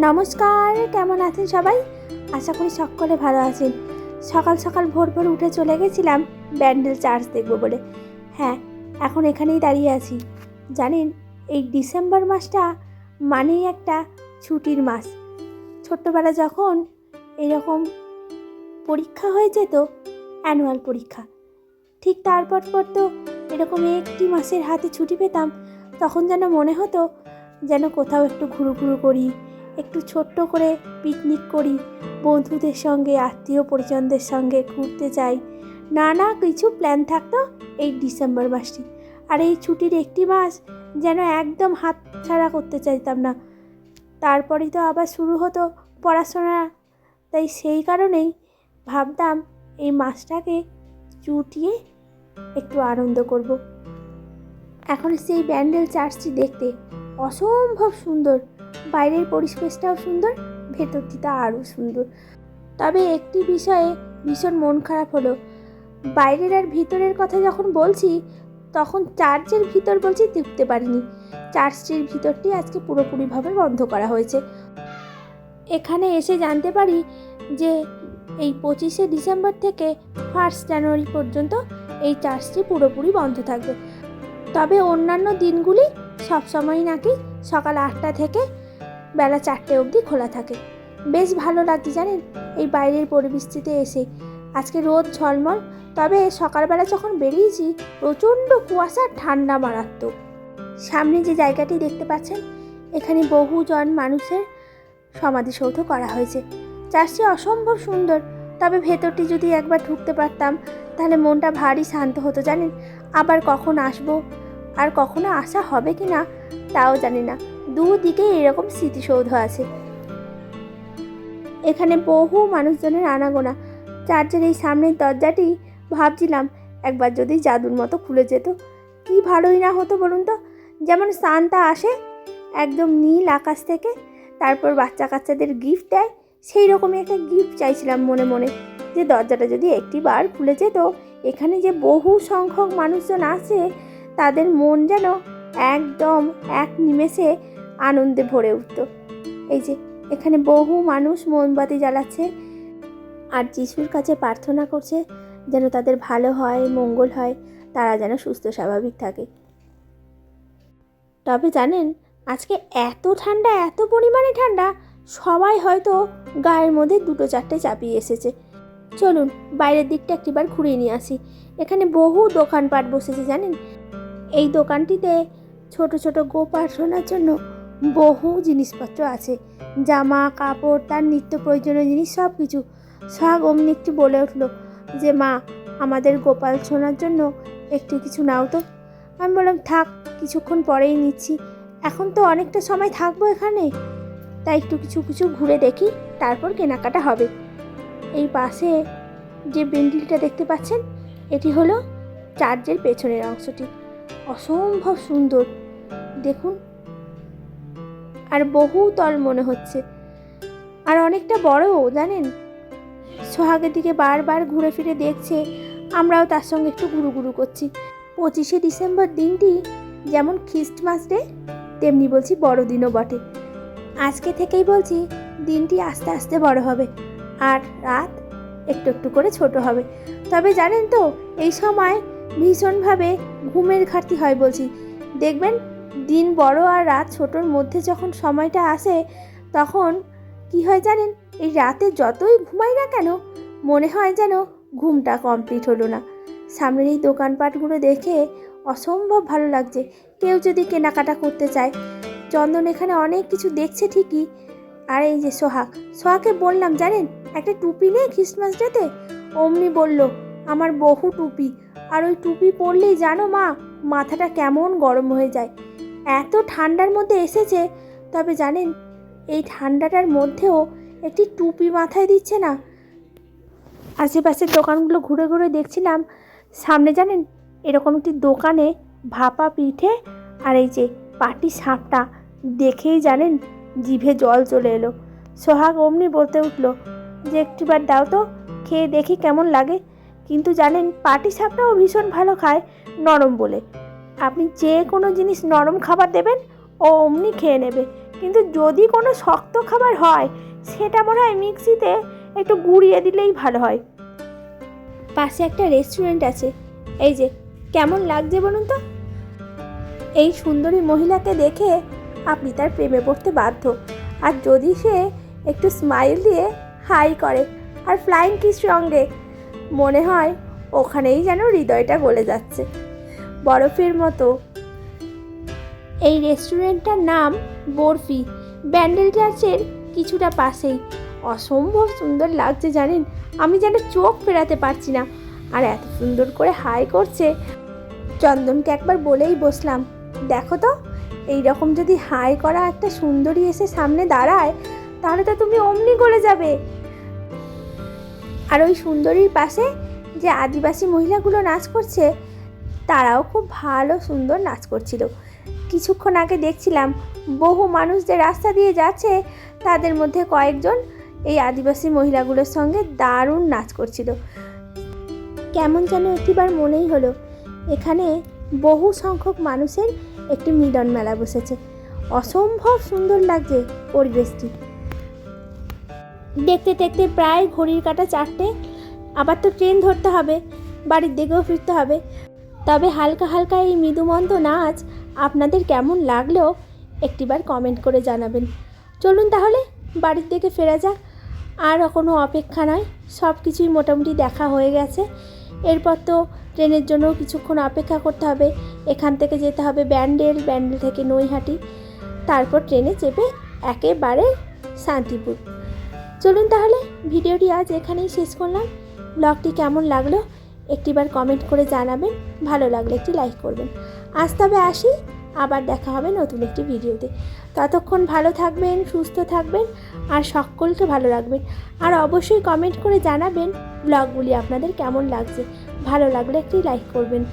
নমস্কার, কেমন আছেন সবাই? আশা করি সকলে ভালো আছেন। সকাল সকাল ভোর ভোর উঠে চলে গেছিলাম, ব্যান্ডেল চার্জ দেখব বলে। হ্যাঁ এখন এখানেই দাঁড়িয়ে আছি। জানেন, এই ডিসেম্বর মাসটা মানেই একটা ছুটির মাস। ছোট্টবেলা যখন এরকম পরীক্ষা হয়ে যেত, অ্যানুয়াল পরীক্ষা, ঠিক তারপর পর তো এরকম একটি মাসের হাতে ছুটি পেতাম, তখন যেন মনে হতো যেন কোথাও একটু ঘুরু ঘুরু করি একটু ছোট্ট করে পিকনিক করি। বন্ধুদের সঙ্গে, আত্মীয় পরিজনদের সঙ্গে ঘুরতে যাই। নানা কিছু প্ল্যান থাকতো এই ডিসেম্বর মাসটি আর এই ছুটির একটি মাস যেন একদম হাত ছাড়া করতে চাইতাম না। তারপরেই তো আবার শুরু হতো পড়াশোনা। তাই সেই কারণেই ভাবতাম এই মাসটাকে চুটিয়ে একটু আনন্দ করব। এখন সেই ব্যান্ডেল চার্চটি দেখতে অসম্ভব সুন্দর। বাইরের পরিবেশটাও সুন্দর ভেতরটিটা আরও সুন্দর। তবে একটি বিষয়ে ভীষণ মন খারাপ হলো। বাইরের আর ভিতরের কথা যখন বলছি, তখন চার্চের ভিতর বলছি ঢুকতে পারিনি। চার্চটির ভিতরটি আজকে পুরোপুরিভাবে বন্ধ করা হয়েছে। এখানে এসে জানতে পারি যে এই পঁচিশে ডিসেম্বর থেকে ফার্স্ট জানুয়ারি পর্যন্ত এই চার্চটি পুরোপুরি বন্ধ থাকবে। তবে অন্যান্য দিনগুলি সবসময় নাকি সকাল আটটা থেকে বেলা চারটে অবধি খোলা থাকে। বেশ ভালো লাগছে জানেন, এই বাইরের পরিবেশটিতে এসে। আজকে রোদ ঝলমল, তবে সকালবেলা যখন বেরিয়েছি, প্রচণ্ড কুয়াশা ঠান্ডা মারাত্মক। সামনে যে জায়গাটি দেখতে পাচ্ছেন, এখানে বহুজন মানুষের সমাধিসৌধ করা হয়েছে। চার্চটি অসম্ভব সুন্দর, তবে ভেতরটি যদি একবার ঢুকতে পারতাম, তাহলে মনটা ভারী শান্ত হতো জানেন। আবার কখন আসব, আর কখনো আসা হবে কি না তাও জানি না। দুদিকে এরকম স্মৃতিসৌধ আছে। এখানে বহু মানুষজনের আনাগোনা। চার্চের এই সামনের দরজাটি ভাবছিলাম, একবার যদি জাদুর মতো খুলে যেত। কি ভালোই না হতো বলুন তো? যেমন সান্তা আসে, একদম নীল আকাশ থেকে, তারপর বাচ্চা কাচ্চাদের গিফট দেয় সেই রকমই একটা গিফট চাইছিলাম মনে মনে। যে দরজাটা যদি একটি বার খুলে যেত, এখানে যে বহু সংখ্যক মানুষজন আছে, তাদের মন যেন একদম এক নিমেষে আনন্দে ভরে উঠত। এই যে, এখানে বহু মানুষ মোমবাতি জ্বালাচ্ছে আর যিশুর কাছে প্রার্থনা করছে যেন তাদের ভালো হয়, মঙ্গল হয়, তারা যেন সুস্থ, স্বাভাবিক থাকে। তবে জানেন, আজকে এত ঠান্ডা, এত পরিমাণে ঠান্ডা, সবাই হয়তো গায়ের মধ্যে দুটো চারটে চাপিয়ে এসেছে। চলুন, বাইরের দিকটা একটিবার ঘুরিয়ে নিয়ে আসি। এখানে বহু দোকানপাট বসেছে, জানেন? এই দোকানটিতে ছোট ছোট গোপার্ষণার জন্য বহু জিনিসপত্র আছে। জামা, কাপড়, তার নিত্য প্রয়োজনীয় জিনিস সব কিছু সব অমনি একটু বলে উঠল যে, মা, আমাদের গোপাল ছোনার জন্য একটু কিছু নাও তো। আমি বললাম, থাক, কিছুক্ষণ পরেই নিচ্ছি। এখন তো অনেকটা সময় থাকব এখানে। তাই একটু কিছু কিছু ঘুরে দেখি, তারপর কেনাকাটা হবে। এই পাশে যে বেন্ডিলটা দেখতে পাচ্ছেন, এটি হলো চার্জের পেছনের অংশটি। অসম্ভব সুন্দর। দেখুন আর বহু তল মনে হচ্ছে। আর অনেকটা বড়ও, জানেন? সোহাগের দিকে বারবার ঘুরে ফিরে দেখছে, আমরাও তার সঙ্গে একটু ঘুরু ঘুরু করছি। পঁচিশে ডিসেম্বর দিনটি যেমন খ্রিস্টমাস ডে, তেমনি বলছি বড়দিনও বটে। আজকে থেকেই বলছি, দিনটি আস্তে আস্তে বড় হবে, আর রাত একটু একটু করে ছোট হবে। তবে জানেন তো, এই সময় ভীষণভাবে ঘুমের ঘাটতি হয় বলছি। দেখবেন দিন বড় আর রাত ছোটোর মধ্যে যখন সময়টা আসে, তখন কি হয় জানেন? এই রাতে যতই ঘুমাই না কেন, মনে হয় যেন ঘুমটা কমপ্লিট হলো না। সামনের এই দোকানপাটগুলো দেখে অসম্ভব ভালো লাগছে। কেউ যদি কেনাকাটা করতে চায়, চন্দন এখানে অনেক কিছু দেখছে ঠিকই। আর এই যে সোহাগ সোহাকে বললাম, জানেন, একটা টুপি নেই খ্রিস্টমাস ডেতে অমনি বলল, আমার বহু টুপি। আর ওই টুপি পরলেই জানো মা, মাথাটা কেমন গরম হয়ে যায়। এত ঠান্ডার মধ্যে এসেছে। তবে জানেন, এই ঠান্ডাটার মধ্যেও একটি টুপি মাথায় দিচ্ছে না। আশেপাশের দোকানগুলো ঘুরে ঘুরে দেখছিলাম। সামনে জানেন, এরকম একটি দোকানে ভাপা পিঠে আর এই যে পাটি সাপটা দেখেই জানেন, জিভে জল চলে এলো। সোহাগ অমনি বলতে উঠল, যে একটিবার দাও তো, খেয়ে দেখি কেমন লাগে। কিন্তু জানেন, পাটি সাপটাও ভীষণ ভালো খায় নরম বলে। আপনি যে কোনো জিনিস নরম খাবার দেবেন, ও অমনি খেয়ে নেবে। কিন্তু যদি কোনো শক্ত খাবার হয়, সেটা মনে হয় মিক্সিতে একটু গুঁড়িয়ে দিলেই ভালো হয়। পাশে একটা রেস্টুরেন্ট আছে। এই যে, কেমন লাগছে বলুন তো? এই সুন্দরী মহিলাকে দেখে আপনি তার প্রেমে পড়তে বাধ্য। আর যদি সে একটু স্মাইল দিয়ে হাই করে, আর ফ্লাইং কিস সঙ্গে, মনে হয় ওখানেই যেন হৃদয়টা গলে যাচ্ছে। বরফের মতো। এই রেস্টুরেন্টটার নাম বরফি। ব্যান্ডেল চার্চের কিছুটা পাশেই। অসম্ভব সুন্দর লাগছে, জানেন? আমি যেন চোখ ফেরাতে পারছি না। আর এত সুন্দর করে হাই করছে। চন্দনকে একবার বলেই বসলাম। দেখো তো এই রকম যদি হাই করা একটা সুন্দরী এসে সামনে দাঁড়ায়, তাহলে তো তুমি অমনি গলে যাবে। আর ওই সুন্দরীর পাশে যে আদিবাসী মহিলাগুলো নাচ করছে তারাও খুব ভালো সুন্দর নাচ করছিল। কিছুক্ষণ আগে দেখছিলাম বহু মানুষ যে রাস্তা দিয়ে যাচ্ছে, তাদের মধ্যে কয়েকজন এই আদিবাসী মহিলাগুলোর সঙ্গে দারুণ নাচ করছিল। কেমন যেন একটিবার মনেই হলো, এখানে বহু সংখ্যক মানুষের একটি মিলন মেলা বসেছে। অসম্ভব সুন্দর লাগছে পরিবেশটি। দেখতে দেখতে প্রায় ঘড়ির কাটা চারটে, আবার তো ট্রেন ধরতে হবে, বাড়ির দিকেও ফিরতে হবে। তবে হালকা হালকা এই মৃদুমন্দ নাচ আপনাদের কেমন লাগল একটিবার কমেন্ট করে জানাবেন। চলুন তাহলে বাড়ির দিকে ফেরা যাক। আর কোনো অপেক্ষা নয় সব কিছুই মোটামুটি দেখা হয়ে গেছে। এরপর তো ট্রেনের জন্য কিছুক্ষণ অপেক্ষা করতে হবে। এখান থেকে যেতে হবে ব্যান্ডেল ব্যান্ডেল থেকে নৈহাটি। তারপর ট্রেনে চেপে একেবারে শান্তিপুর। চলুন তাহলে ভিডিওটি আজ এখানেই শেষ করলাম। ব্লগটি কেমন লাগল একটিবার কমেন্ট করে জানাবেন, ভালো লাগলে একটি লাইক করবেন। আজ তবে আসি, আবার দেখা হবে নতুন একটি ভিডিওতে। ততক্ষণ ভালো থাকবেন, সুস্থ থাকবেন, আর সকলকে ভালো রাখবেন। আর অবশ্যই কমেন্ট করে জানাবেন ব্লগগুলি আপনাদের কেমন লাগছে। ভালো লাগলে একটি লাইক করবেন।